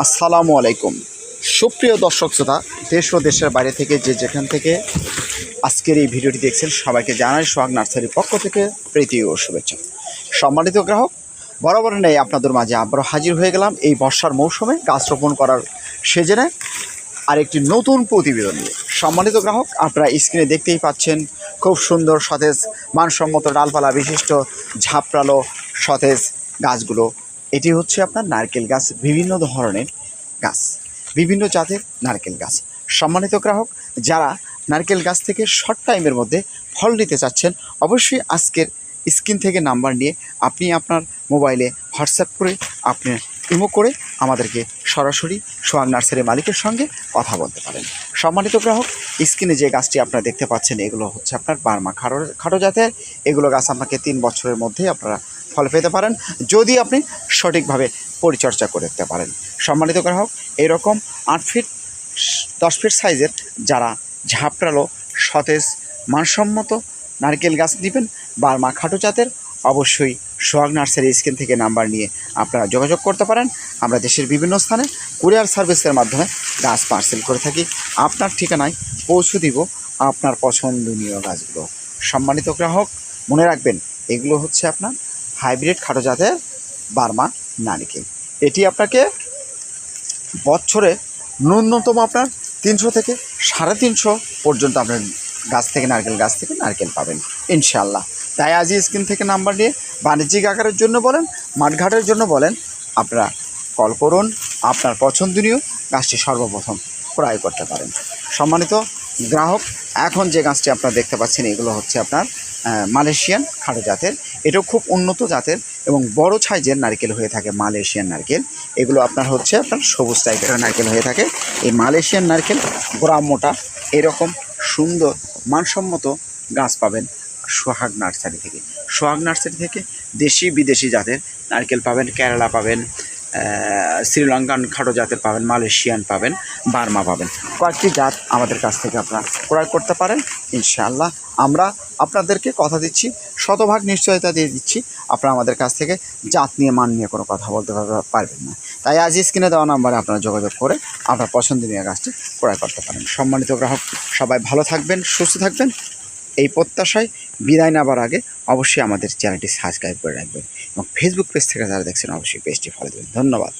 আসসালামু আলাইকুম। সুপ্রিয় দর্শক শ্রোতা, দেশ ও দেশের বাইরে থেকে যে যেখান থেকে আজকের এই ভিডিওটি দেখছেন, সবাইকে জানাই সোহাগ নার্সারির পক্ষ থেকে প্রীতি ও শুভেচ্ছা। সম্মানিত গ্রাহক, বরাবর নেই আপনাদের মাঝে আবারও হাজির হয়ে গেলাম এই বর্ষার মৌসুমে গাছ রোপণ করার সেজনে আর একটি নতুন প্রতিবেদন নিয়ে। সম্মানিত গ্রাহক, আপনারা স্ক্রিনে দেখতেই পাচ্ছেন খুব সুন্দর সতেজ, মানসম্মত ডালপালা বিশিষ্ট, ঝাপড়ালো, সতেজ গাছগুলো এটি হচ্ছে আপনার নারকেল গাছ, বিভিন্ন ধরনের গাছ, বিভিন্ন জাতের নারকেল গাছ। সম্মানিত গ্রাহক, যারা নারকেল গাছ থেকে শর্ট টাইমের মধ্যে ফল নিতে চাচ্ছেন, অবশ্যই আজকের স্ক্রিন থেকে নাম্বার নিয়ে আপনি আপনার মোবাইলে হোয়াটসঅ্যাপ করে আপনি ইমো করে আমাদেরকে সরাসরি সোহাগ নার্সারি মালিকের সঙ্গে কথা বলতে পারেন। সম্মানিত গ্রাহক, স্ক্রিনে যে গাছটি আপনারা দেখতে পাচ্ছেন, এগুলো হচ্ছে আপনার বার্মা খাটো খাটো জাতের। এগুলো গাছ আপনাকে তিন বছরের মধ্যেই আপনারা ফল পেতে পারেন, যদি আপনি সঠিকভাবে পরিচর্যা করতে পারেন। সম্মানিত গ্রাহক, এরকম আট ফিট, দশ ফিট সাইজের যারা ঝাঁপড়ালো, সতেজ, মানসম্মত নারকেল গাছ নেবেন, বার্মা খাটো জাতের, অবশ্যই সোহাগ নার্সারি স্ক্রিন থেকে নাম্বার নিয়ে আপনারা যোগাযোগ করতে পারেন। আমরা দেশের বিভিন্ন স্থানে কুরিয়ার সার্ভিসের মাধ্যমে গাছ পার্সেল করে থাকি। আপনার ঠিকানায় পৌঁছে দিব আপনার পছন্দনীয় গাছগুলো। সম্মানিত গ্রাহক, মনে রাখবেন, এগুলো হচ্ছে আপনার হাইব্রিড খাটো জাতের বার্মা নারিকেল। এটি আপনাকে বছরে ন্যূনতম আপনার তিনশো থেকে সাড়ে তিনশো পর্যন্ত আপনার গাছ থেকে নারকেল গাছ থেকে নারকেল পাবেন। ইনশাল্লাহ তাই আজই স্ক্রিন থেকে নাম্বার নিয়ে বাণিজ্যিক আকারের জন্য বলেন, মাঠঘাটের জন্য বলেন, আপনারা কল করুন, আপনার পছন্দনীয় গাছটি সর্বপ্রথম ক্রয় করতে পারেন। সম্মানিত গ্রাহক, এখন যে গাছটি আপনারা দেখতে পাচ্ছেন, এগুলো হচ্ছে আপনার মালয়েশিয়ান খাটো জাতের। এটাও খুব উন্নত জাতের এবং বড় সাইজের নারকেল হয়ে থাকে, মালয়েশিয়ান নারকেল। এগুলো আপনার হচ্ছে আপনার সবুজ টাইপের নারকেল হয়ে থাকে। এই মালয়েশিয়ান নারকেল গোড়া মোটা এরকম সুন্দর, মানসম্মত গাছ পাবেন সোহাগ নার্সারি থেকে। সোহাগ নার্সারি থেকে দেশি বিদেশি জাতের নারকেল পাবেন, কেরালা পাবেন শ্রীলঙ্কান খাটো জাতের পাবেন, মালয়েশিয়ান পাবেন, বার্মা পাবেন। কয়েকটি জাত আমাদের কাছ থেকে আপনারা ক্রয় করতে পারেন, ইনশাআল্লাহ। আমরা আপনাদেরকে কথা দিচ্ছি, শতভাগ নিশ্চয়তা দিয়ে দিচ্ছি। আপনারা আমাদের কাছ থেকে জাত নিয়ে, মান নিয়ে কোনো কথা বলতে পারবেন না। তাই আজ স্ক্রিনে দেওয়া নাম্বারে আপনারা যোগাযোগ করে আপনার পছন্দনীয় গাছটি ক্রয় করতে পারেন। সম্মানিত গ্রাহক, সবাই ভালো থাকবেন, সুস্থ থাকবেন। এই প্রত্যাশায় বিদায় নেবার আগে অবশ্যই আমাদের চ্যানেলটি সাবস্ক্রাইব করে রাখবেন এবং ফেসবুক পেজ থেকে যারা দেখছেন, অবশ্যই পেজটি ফলো দেবেন ধন্যবাদ।